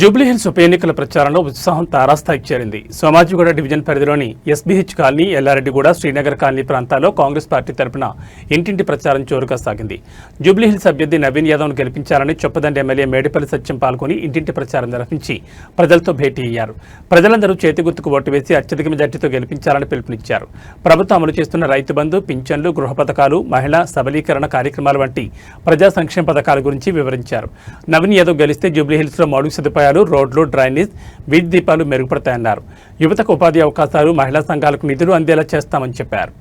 జూబ్లీహిల్స్ ఉప ఎన్నికల ప్రచారంలో ఉత్సాహం తారాస్థాయికి చేరింది. సోమాజిగూడ డివిజన్ పరిధిలోని SBH colony Ellareddyguda Srinagar colony ప్రాంతాల్లో కాంగ్రెస్ పార్టీ తరపున ఇంటింటి ప్రచారం జోరుగా సాగింది. జూబ్లీహిల్స్ అభ్యర్థి నవీన్ యాదవ్ను గెలిపించాలని చొప్పదండి ఎమ్మెల్యే మేడిపల్లి సత్యం పాల్గొని ఇంటింటి ప్రచారం నిర్వహించి ప్రజలతో భేటీ అయ్యారు. ప్రజలందరూ చేతి గుర్తుకు ఓటు వేసి అత్యధిక మెజార్టీతో గెలిపించాలని పిలుపునిచ్చారు. ప్రభుత్వం అమలు చేస్తున్న రైతు బంధు పింఛన్లు గృహ పథకాలు మహిళా సబలీకరణ కార్యక్రమాలు వంటి ప్రజా సంక్షేమ పథకాల గురించి వివరించారు. నవీన్ యాదవ్ గెలిస్తే జూబ్లీహిల్స్లో మౌలిక సదుపాయం సదుపాయాలు రోడ్లు డ్రైనేజ్ వీధి దీపాలు మెరుగుపడతాయన్నారు. యువతకు ఉపాధి అవకాశాలు మహిళా సంఘాలకు నిధులు అందేలా చేస్తామని చెప్పారు.